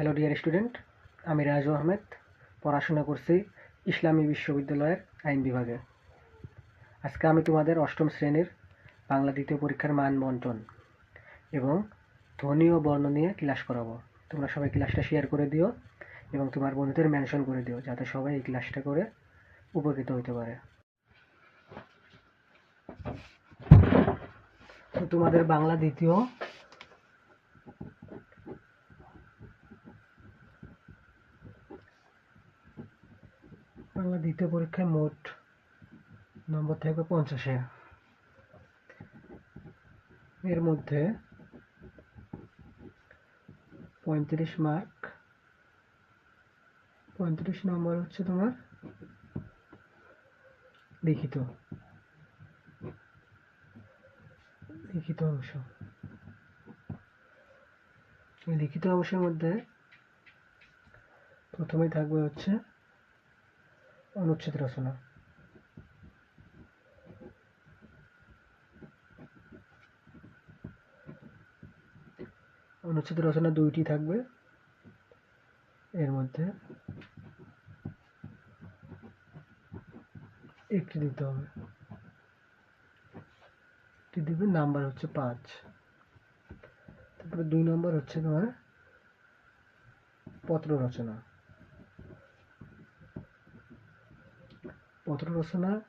Hello dear student আমি রাজু আহমেদ। পড়াশোনা করছি ইসলামী বিশ্ববিদ্যালয়ের আইন বিভাগে। আজকে আমি তোমাদের অষ্টম শ্রেণির বাংলা দ্বিতীয় পরীক্ষার মান বন্টন এবং ধ্বনি ও বর্ণ নিয়ে ক্লাস করাবো। তোমরা সবাই ক্লাসটা শেয়ার করে দিও এবং তোমার বন্ধুদের মেনশন করে দিও, যাতে সবাই এই ক্লাসটা করে উপকৃত হতে পারে। তোমাদের বাংলা দ্বিতীয় বাংলা দ্বিতীয় পরীক্ষায় মোট নম্বর থাকবে পঞ্চাশে। এর মধ্যে পঁয়ত্রিশ মার্ক পঁয়ত্রিশ নম্বর হচ্ছে তোমার লিখিত। লিখিত অংশ। লিখিত অংশের মধ্যে প্রথমেই থাকবে হচ্ছে অনুচ্ছেদ রচনা অনুচ্ছেদ রচনা দুইটি থাকবে এর মধ্যে একটি দিতে হবে একটি দিবে নাম্বার হচ্ছে পাঁচ তারপরে দুই নম্বর হচ্ছে তোমার পত্র রচনা পত্র রচনা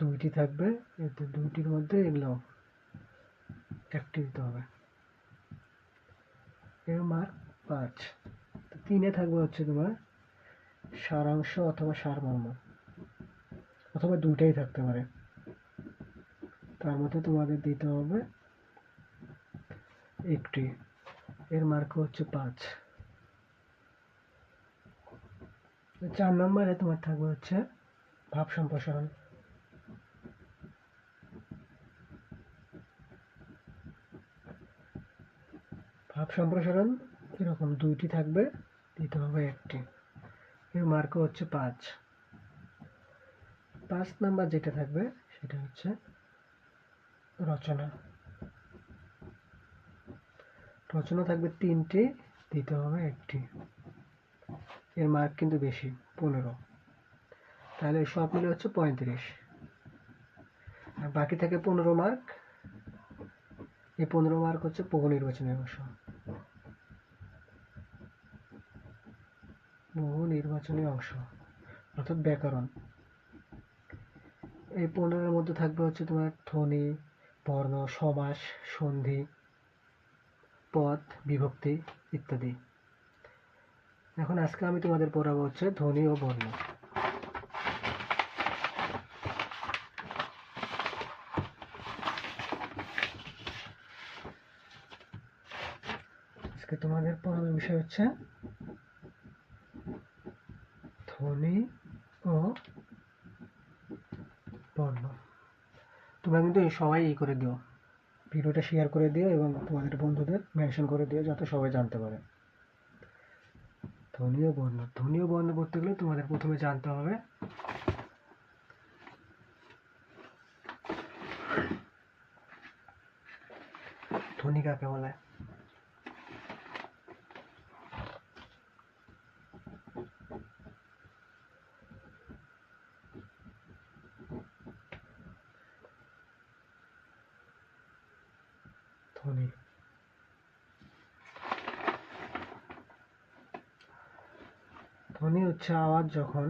দুইটি থাকবে, এতে দুইটির মধ্যে এগুলো একটি দিতে হবে। এর মার্ক পাঁচ। তিনে থাকবে হচ্ছে তোমার সারাংশ অথবা সারমর্ম, অথবা দুইটাই থাকতে পারে। তার মধ্যে তোমাদের দিতে হবে একটি। এর মার্ক হচ্ছে পাঁচ। চার নম্বরে তোমার থাকবে হচ্ছে ভাব সম্প্রসারণ। ভাব সম্প্রসারণ এরকম দুইটি থাকবে, দিতে হবে একটি। এর মার্ক হচ্ছে পাঁচ। পাঁচ নাম্বার যেটা থাকবে, সেটা হচ্ছে রচনা। রচনা থাকবে তিনটি, দিতে হবে একটি। এর মার্ক কিন্তু বেশি, পনেরো। তাহলে সব মিলে হচ্ছে পঁয়ত্রিশ। আর বাকি থাকে পনেরো মার্ক এই পনেরো মার্ক হচ্ছে বহু নির্বাচনী অংশ। বহু নির্বাচনী অংশ, অর্থাৎ ব্যাকরণ। এই পনেরোর মধ্যে থাকবে হচ্ছে তোমার ধ্বনি, বর্ণ, সমাস, সন্ধি, পদ, বিভক্তি ইত্যাদি। এখন আজকে আমি তোমাদের পড়াবো হচ্ছে ধ্বনি ও বর্ণ। আজকে তোমাদের পড়ানোর বিষয় হচ্ছে ধ্বনি ও বর্ণ। তোমরা কিন্তু সবাই ই করে দিও, ভিডিওটা শেয়ার করে দিও এবং তোমাদের বন্ধুদের মেনশন করে দিও যাতে সবাই জানতে পারে। ধ্বনি ও বর্ণ, ধ্বনি ও বর্ণ পড়তে গেলে তোমাদের প্রথমে জানতে হবে ধ্বনি কাকে বলে ধ্বনি ধ্বনি হচ্ছে আওয়াজ যখন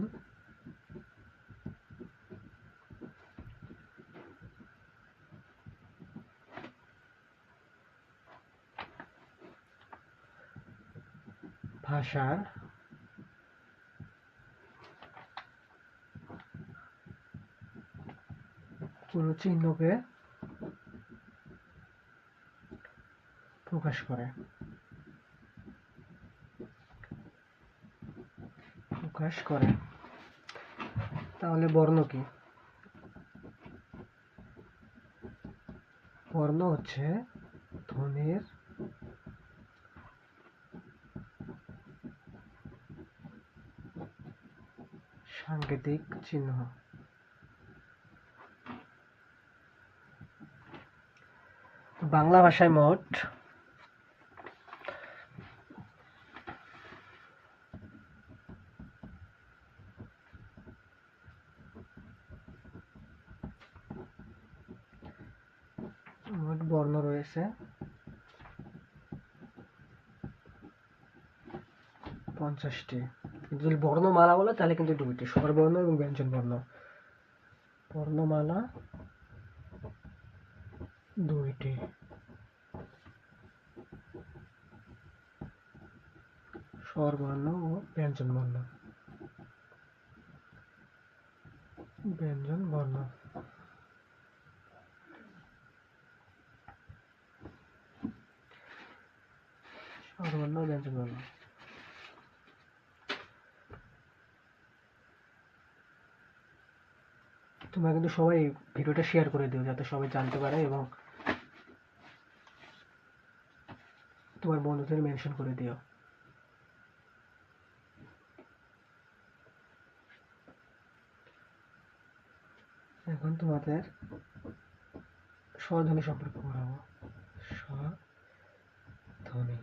ভাষার কোনো চিহ্নকে প্রকাশ করে। প্রকাশ করে। তাহলে বর্ণ কি? বর্ণ হচ্ছে ধ্বনির সাংকেতিক চিহ্ন। বাংলা ভাষায় মোট মোট বর্ণ রয়েছে পঞ্চাশটি। যদি বর্ণমালা বলে, তাহলে কিন্তু দুইটি স্বরবর্ণ এবং ব্যঞ্জন বর্ণ বর্ণমালা দুইটি। স্বরবর্ণ ও ব্যঞ্জন বর্ণ ব্যঞ্জন বর্ণ স্বরবর্ণ ব্যঞ্জন বর্ণ তোমরা কিন্তু সবাই ভিডিওটা শেয়ার করে দিও যাতে সবাই জানতে পারে এবং তোমার বন্ধুদের মেনশন করে দিও। এখন তোমাদের স্বরধ্বনি সম্পর্কে পড়াবো। স্বরধ্বনি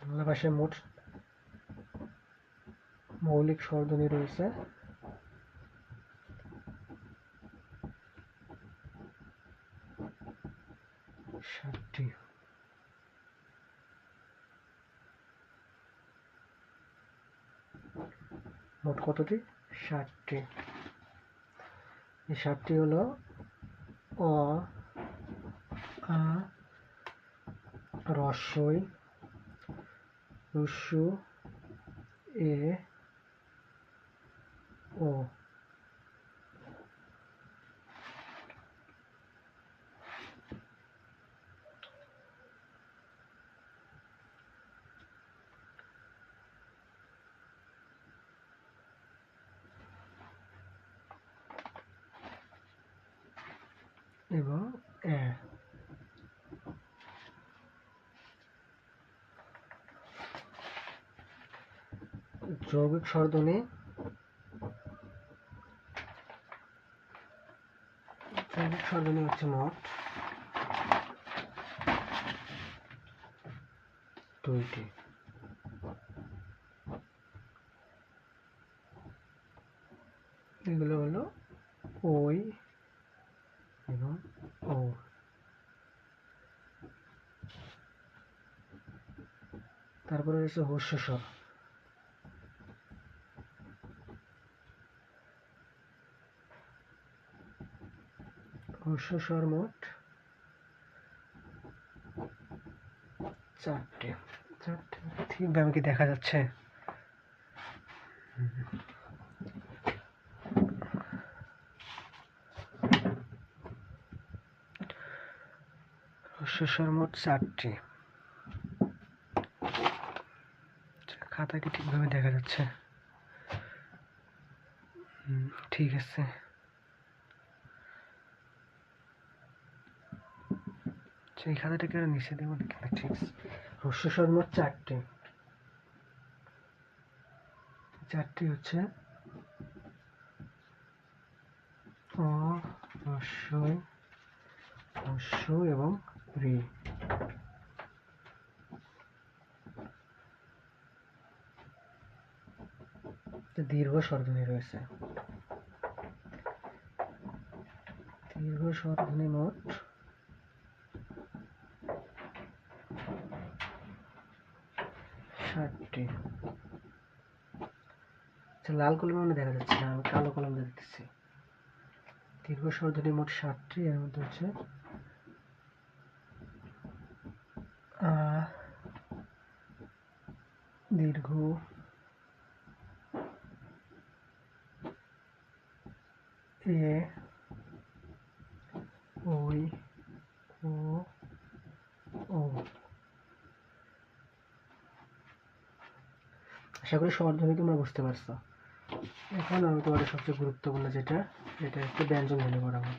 বাংলা ভাষায় মোট মৌলিক স্বরধ্বনি রয়েছে। ষাটটি মোট কতটি? ষাটটি এই ষাটটি হলো অ, আ রস্বই রস্যু এ ও এবং এ। যৌগিক স্বরধ্বনি যৌগিক হচ্ছে মোট দুইটি এগুলো হলো ওই এবং ও। তারপরে রয়েছে হস্য স্বর হস্য স্বর মোট চারটে। চারটে। ঠিকভাবে কি দেখা যাচ্ছে। হস্যস্বর মোট চারটি। খাতা কি ঠিকভাবে দেখা যাচ্ছে। ঠিক আছে। আচ্ছা, এই খাতাটাকে আর নিচে দেবো আছে হস্যস্বর মোট চারটি। চারটি হচ্ছে অ রস্বই হস্য এবং রি। দীর্ঘ স্বরধ্বনি রয়েছে। দীর্ঘ স্বরধ্বনি মোট ষাটটি আচ্ছা লাল কলমে মানে দেখা যাচ্ছে না, আমি কালো কলম দিয়ে দিতেছি দীর্ঘ স্বরধ্বনি মোট ষাটটি এর মধ্যে হচ্ছে দীর্ঘ, এ, ওই ও ও আশা করি স্বরধ্বনি তোমরা বুঝতে পারছ। এখন আমি তোমাদের সবচেয়ে গুরুত্বপূর্ণ যেটা, এটা হচ্ছে ব্যঞ্জন ধ্বনি পড়াবো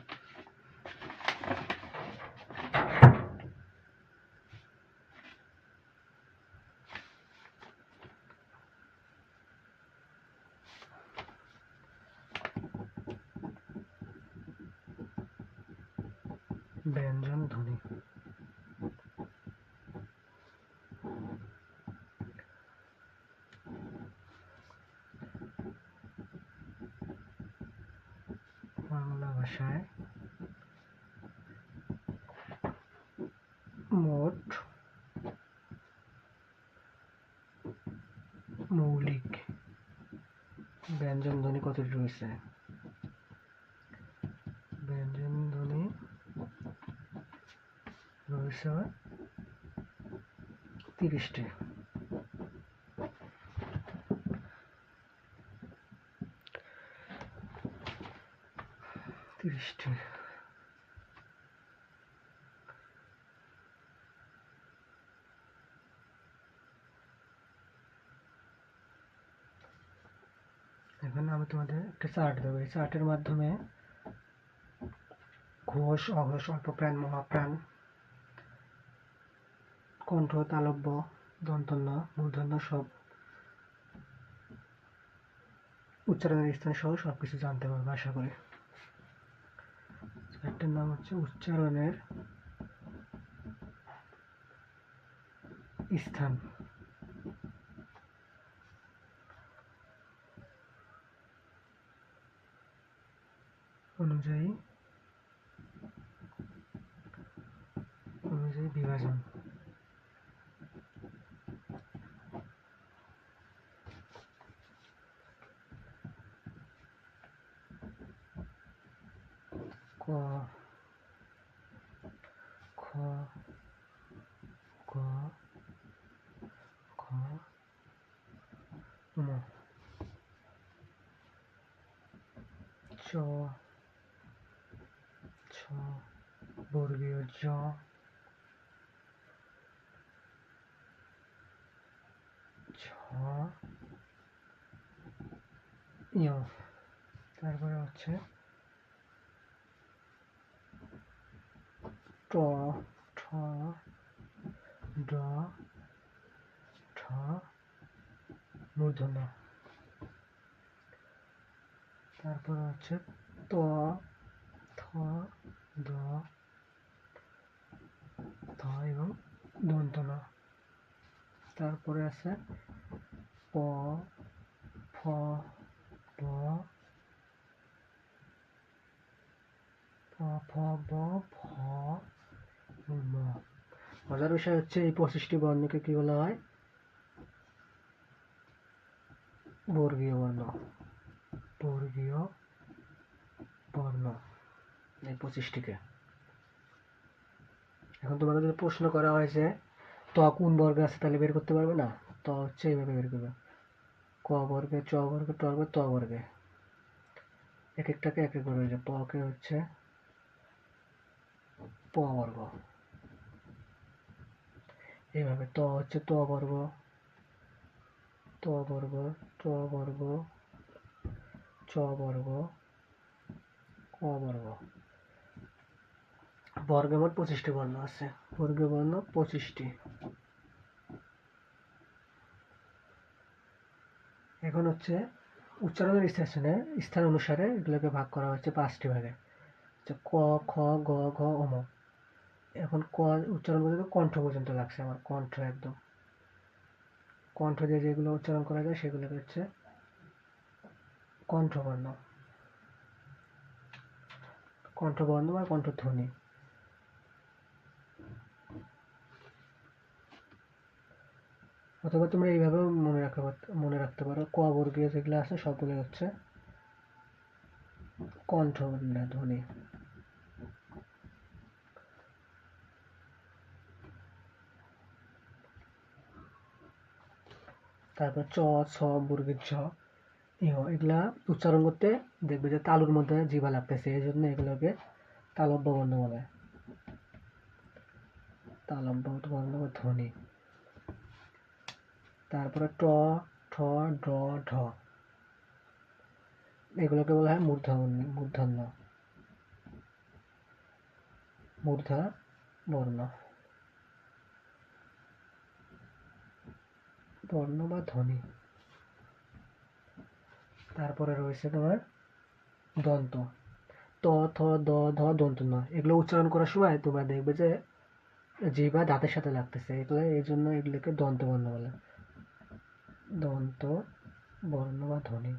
ব্যঞ্জন ধ্বনি ভাষায় মোট মৌলিক। ব্যঞ্জন ধ্বনি কতটি রয়েছে? ব্যঞ্জন ধ্বনি রয়েছে তিরিশটি তিরিশটি এখন আমি তোমাদের একটা চার্ট দেবো। এই চার্টের মাধ্যমে ঘোষ, অঘোষ, অল্পপ্রাণ, মহাপ্রাণ, কণ্ঠ, তালব্য, দন্তন্য মূর্ধন্য সব উচ্চারণের স্থান সহ সব কিছু জানতে পারব আশা করি। চারটের নাম হচ্ছে উচ্চারণের স্থান। অনুযায়ী অনুযায়ী বিভাজন ক খ গ ঘ ম চ ছ বর্গীয় জ। ছ ইয় তারপরে হচ্ছে ট। ঠ। ড। ঠ। মূর্ধন্য। তারপরে হচ্ছে ত। থ। দ থ এবং দন্তন তারপরে আছে প ফ ব ফ ব ম মজার বিষয় হচ্ছে এই পঁচিশটি বর্ণকে কি বলা হয়? বর্গীয় বর্ণ। বর্গীয় বর্ণ। এই পঁচিশটিকে। এখন তোমাদের যদি প্রশ্ন করা হয়েছে ত কোন বর্গে আছে তাহলে বের করতে পারবে না? ত হচ্ছে এইভাবে বের করবে। ক বর্গে, চ বর্গে, ট বর্গে, ত বর্গে। এক একটাকে এক এক হয়েছে পকে হচ্ছে প বর্গ। এইভাবে ত হচ্ছে ত বর্গ ত বর্গ ট বর্গ, চ বর্গ, ক বর্গ। বর্গে মোট পঁচিশটি বর্ণ আছে। বর্গে বর্ণ পঁচিশটি। এখন হচ্ছে উচ্চারণের স্থানে স্থান অনুসারে এগুলোকে ভাগ করা হচ্ছে পাঁচটি ভাগে। ক, খ, গ, ঘ অম এখন ক উচ্চারণ বলতে কণ্ঠ পর্যন্ত লাগছে আমার, কণ্ঠ একদম। কণ্ঠ দিয়ে যেগুলো উচ্চারণ করা যায় সেগুলোকে হচ্ছে কণ্ঠবর্ণ। কণ্ঠবর্ণ বা কণ্ঠধ্বনি। অথবা তোমরা এইভাবেও মনে রাখতে মনে রাখতে পারো। ক বর্গীয় যেগুলো আছে, সবগুলো হচ্ছে কণ্ঠ না ধ্বনি। তারপর চ, ছ বর্গের ছ ইহ এগুলা উচ্চারণ করতে দেখবে যে তালুর মধ্যে জিভা লাগতেছে, এই জন্য এগুলোকে তালব্য বর্ণ বলে। তালব্য বর্ণ বা ধ্বনি। তারপরে ট, ঠ ড ঢ। এগুলোকে বলা হয় মূর্ধন্য মূর্ধন্য। মূর্ধা বর্ণ বর্ণ বা ধ্বনি। তারপরে রয়েছে তোমার দন্ত। ত, থ, দ, ধ, দন্ত ন। এগুলো উচ্চারণ করার সময় তোমরা দেখবে যে, জিহ্বা দাঁতের সাথে লাগতেছে। এগুলো এই জন্য এগুলোকে দন্ত বর্ণ বলে। দন্ত, বর্ণ বা ধ্বনি।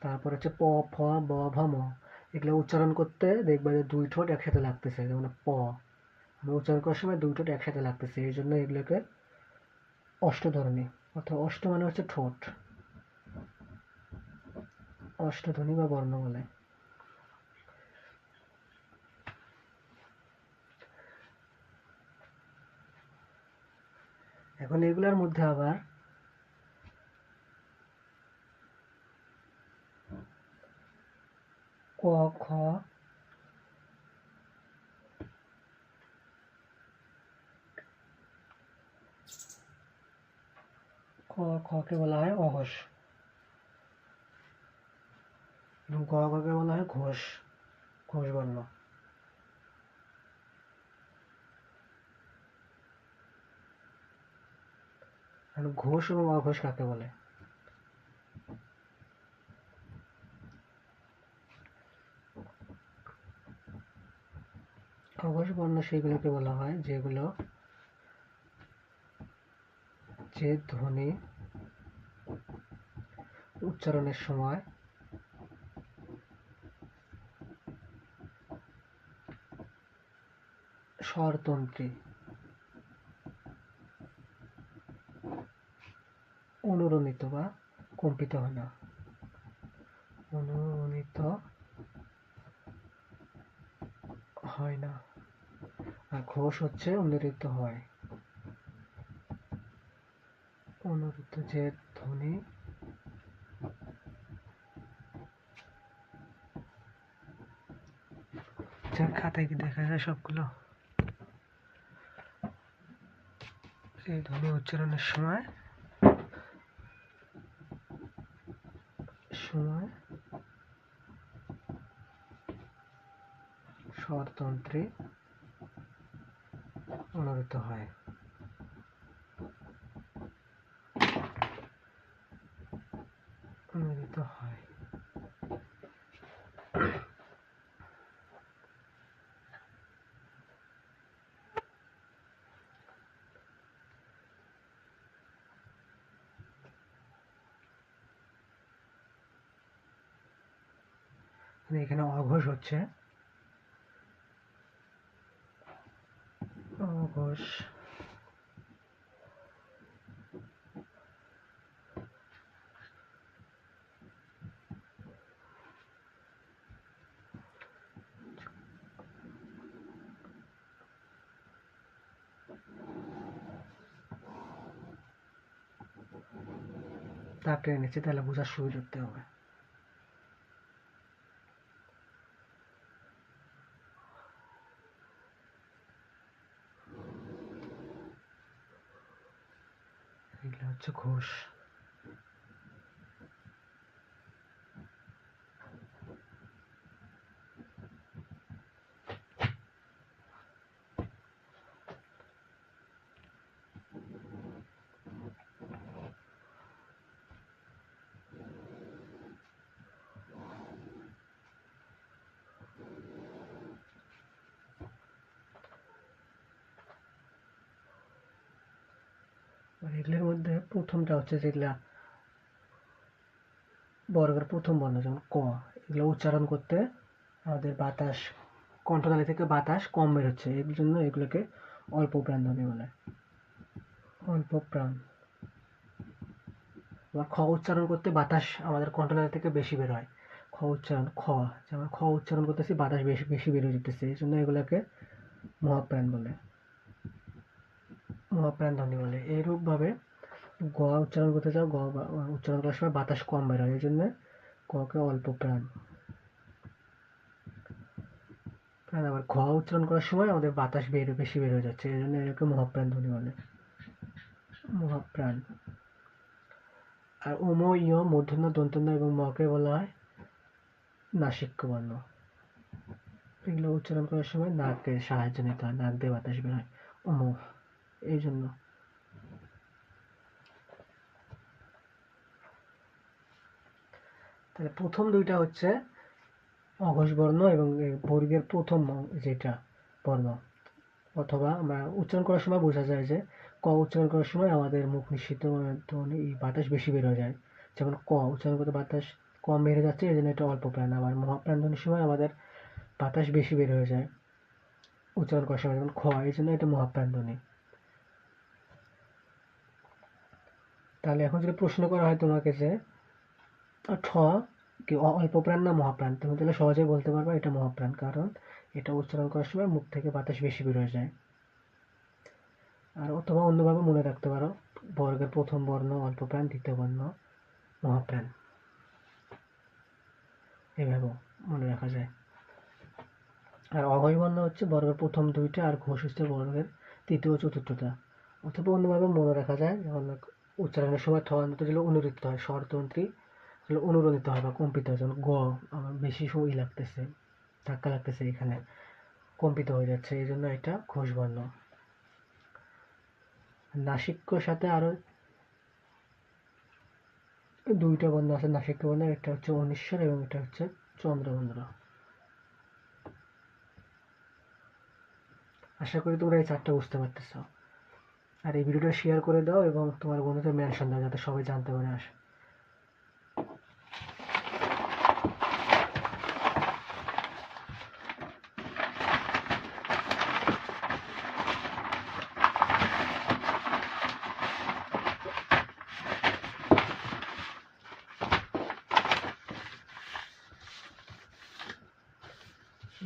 তারপর হচ্ছে প, ফ, ব, ভ, ম। এগুলো উচ্চারণ করতে দেখবে যে দুই ঠোঁট একসাথে লাগতেছে, যেমন প। উচ্চারণ করার সময় দুই ঠোঁট একসাথে লাগতেছে, এই জন্য এগুলোকে অষ্টধরণী। অর্থাৎ অষ্ট মানে হচ্ছে ঠোঁট। অষ্টধ্বনি বা বর্ণ বলে। এখন এগুলোর মধ্যে আবার ক, খ, ক খকে বলা হয় অঘোষ। এবং গ ঘকে বলা হয় ঘোষ ঘোষ বর্ণ আর ঘোষ এবং অঘোষ কাকে বলে? অঘোষ বর্ণ সেগুলোকে বলা হয়, যেগুলো যে ধ্বনি উচ্চারণের সময় স্বরতন্ত্রী অনুরণিত বা কম্পিত হয় না। অনুরণিত হয় না। আর ঘোষ হচ্ছে অনুরিত হয়। অনুরিত যে ধ্বনি খাতায় কি দেখা যায় সবগুলো? এই ধ্বনি উচ্চারণের সময়। সময়। স্বরতন্ত্রে অনুরিত হয়। অনুরিত হয় মানে এখানে অঘোষ হচ্ছে। অঘোষ। তাকে এনেছে তাহলে বোঝার সুবিধা করতে হবে। এগুলো হচ্ছে ঘোষ আর এগুলোর মধ্যে প্রথমটা হচ্ছে যেগুলা বর্গের প্রথম বর্ণ, যেমন ক, এগুলো উচ্চারণ করতে আমাদের বাতাস, কণ্ঠনালী থেকে বাতাস কম বেরোচ্ছে এর জন্য এগুলোকে অল্প প্রাণ ধ্বনি বলে। অল্প প্রাণ। আবার খ উচ্চারণ করতে বাতাস আমাদের কণ্ঠনালী থেকে বেশি বের হয়। খ উচ্চারণ, খ, যেমন খ উচ্চারণ করতেছি, বাতাস বেশি বেশি বেরোয় যেতেছে। এই জন্য এগুলোকে মহাপ্রাণ বলে। মহাপ্রাণ ধ্বনি বলে। এইরূপভাবে গ উচ্চারণ করতে চাও গ উচ্চারণ করার সময় বাতাস কম বের হয়, এই জন্য ককে অল্প প্রাণ। প্রাণ আবার ঘ উচ্চারণ করার সময় আমাদের বাতাস বের, বেশি বের হয়ে যাচ্ছে, এই জন্য এটাকে মহাপ্রাণ ধ্বনি বলে। মহাপ্রাণ। আর ওম ইয় মূর্ধন্য দন্তন্য এবং মকে বলা হয় নাসিক্য বর্ণ এগুলো উচ্চারণ করার সময় নাকের সাহায্য নিতে হয়, নাক দিয়ে বাতাস বের হয় ওম এই জন্য। তাহলে প্রথম দুইটা হচ্ছে অঘোষ বর্ণ এবং বর্গের প্রথম যেটা বর্ণ। অথবা আমরা উচ্চারণ করার সময় বোঝা যায় যে ক উচ্চারণ করার সময় আমাদের মুখ নিঃসৃত ধ্বনি এই বাতাস বেশি বের যায়। যেমন ক উচ্চারণ করতে বাতাস কম বেড়ে যাচ্ছে এই জন্য এটা অল্প প্রাণ। আবার মহাপ্রাণ ধ্বনির সময় আমাদের বাতাস বেশি বের হয়ে যায় উচ্চারণ করার সময়, যেমন খ এই জন্য এটা মহাপ্রাণ ধ্বনি তাহলে এখন যদি প্রশ্ন করা হয় তোমাকে যে ঠ কি অল্প প্রাণ না মহাপ্রাণ? তুমি তাহলে সহজেই বলতে পারবে এটা মহাপ্রাণ, কারণ এটা উচ্চারণ করার সময় মুখ থেকে বাতাস বেশি বের হয়ে যায়। আর অথবা অন্যভাবে মনে রাখতে পারো, বর্গের প্রথম বর্ণ অল্প প্রাণ দ্বিতীয় বর্ণ, মহাপ্রাণ। এভাবেও মনে রাখা যায়। আর অভয় বর্ণ হচ্ছে বর্গের প্রথম দুইটা আর ঘোষ হচ্ছে বর্গের তৃতীয় চতুর্থটা। অথবা অন্যভাবে মনে রাখা যায়, যেমন উচ্চারণের সময় ঠ অন্ত যেগুলো হয়, স্বরতন্ত্রী যেগুলো অনুরোধিত হয় বা কম্পিত হয় গ, আমার বেশি সময় লাগতেছে, ধাক্কা লাগতেছে এখানে, কম্পিত হয়ে যাচ্ছে এই জন্য এটা ঘোষ বর্ণ নাসিক্যর সাথে আরও দুইটা বর্ণ আছে, নাসিক্য বর্ণ, একটা হচ্ছে অনিশ্বর এবং এটা হচ্ছে চন্দ্রবর্ণ। আশা করি তোমরা এই চারটা বুঝতে পারতেছ। আর এই ভিডিওটা শেয়ার করে দাও এবং তোমার বন্ধুদের মেনশন দাও, যাতে সবাই জানতে পারে আসে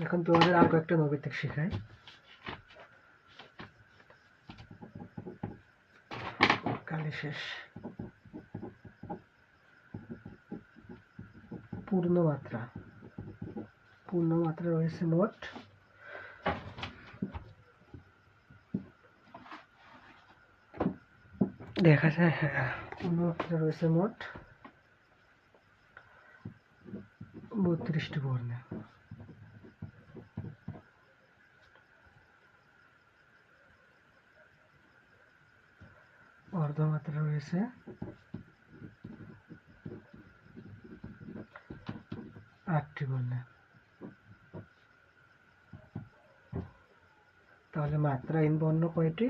এখন তোমাদের আর কয়েকটা নৈবেদ্যিক শেখাই। কালি শেষ। পূর্ণমাত্রা। পূর্ণমাত্রা রয়েছে মোট দেখা যায় হ্যাঁ পূর্ণমাত্রা রয়েছে মোট বত্রিশটি বর্ণে। অর্ধমাত্রা রয়েছে। আটটি বর্ণে তাহলে মাত্রাহীন বর্ণ কয়টি?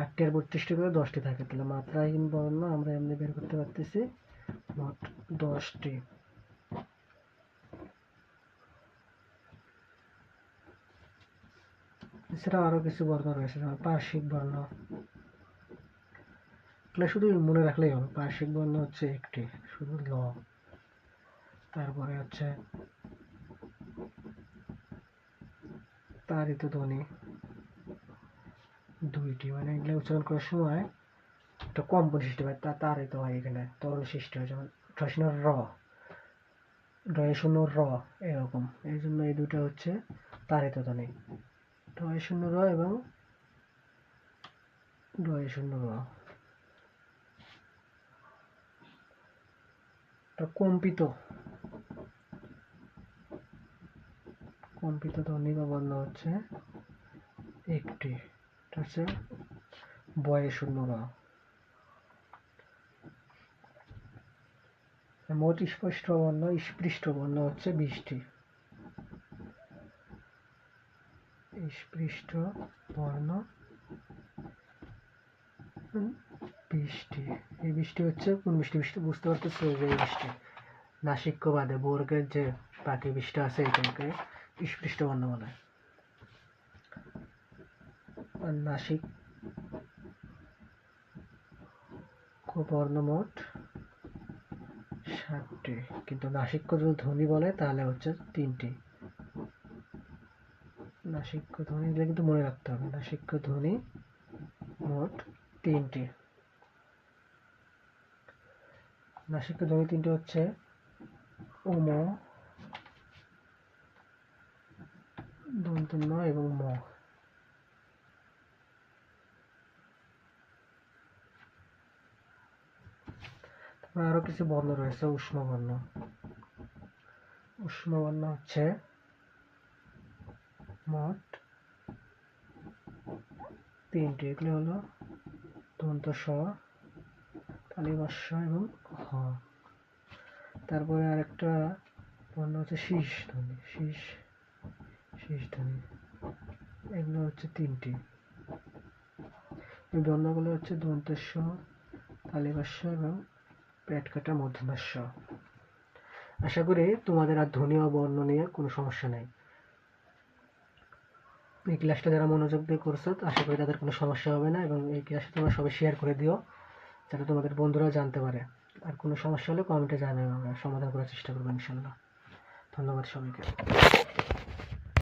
আটটি আর বত্রিশটি করে দশটি থাকে। তাহলে মাত্রাহীন বর্ণ আমরা এমনি বের করতে পারতেছি। মোট দশটি। এছাড়াও আরও কিছু বর্ণ রয়েছে, যেমন পার্শ্বিক বর্ণ। এগুলো শুধু মনে রাখলেই হবে। পার্শ্বিক বন্ধ হচ্ছে একটি, শুধু ল। তারপরে হচ্ছে তারিত ধ্বনি দুইটি মানে এগুলো উচ্চারণ করার সময় একটা কম্পন সৃষ্টি হয়, তা তারিত হয় এখানে তরল সৃষ্টি হয়, যেমন ঠসিন র ডয়ে শূন্য র, এরকম। এই জন্য এই দুটো হচ্ছে তারিত ধ্বনি। ডয়ে শূন্য র এবং ডয়ে শূন্য র তা কম্পিত। কম্পিত ধ্বনি বা বর্ণ হচ্ছে একটি। হচ্ছে বয়ে শূন্য র মোট স্পষ্ট বর্ণ, স্পৃষ্ট বর্ণ হচ্ছে বিশটি স্পৃষ্ট বর্ণ। বৃষ্টি। এই বৃষ্টি হচ্ছে কোন বৃষ্টি? বৃষ্টি বুঝতে পারতেছো যে বৃষ্টি। নাসিক্য বাদে বর্গের যে বাকি বৃষ্টি আছে এটাকে স্পৃষ্ট বর্ণ বলে নাসিক বর্ণ মোট সাতটি। কিন্তু নাসিক্য যদি ধ্বনি বলে, তাহলে হচ্ছে তিনটি। নাসিক্য ধ্বনি কিন্তু মনে রাখতে হবে। নাসিক্য ধ্বনি মোট তিনটি। নাসিক্য ধ্বনি তিনটি হচ্ছে উম দন্ত ন এবং ম। তারপর আরও কিছু বর্ণ রয়েছে উষ্ণ বর্ণ উষ্ণ বর্ণ হচ্ছে মোট তিনটি। এগুলো হলো দন্ত স তালিবাস্য এবং হ তারপরে আরেকটা বর্ণ হচ্ছে শীষ ধ্বনি শীষ শীষ ধ্বনি এগুলো হচ্ছে তিনটি। এই বর্ণগুলো হচ্ছে দন্তেস্ব তালিবাস্য এবং পেট কাটা মধ্যমাস্য আশা করি তোমাদের আর ধ্বনি ও বর্ণ নিয়ে কোনো সমস্যা নেই। এই ক্লাসটা যারা মনোযোগ দিয়ে করছ, আশা করি তাদের কোনো সমস্যা হবে না এবং এই ক্লাসটা তোমরা সবাই শেয়ার করে দিও। যাতে তোমাদের বন্ধুরাও জানতে পারে। আর কোনো সমস্যা হলে কমেন্টে জানাবে, আমরা সমাধান করার চেষ্টা করব ইনশাল্লাহ ধন্যবাদ সবাইকে।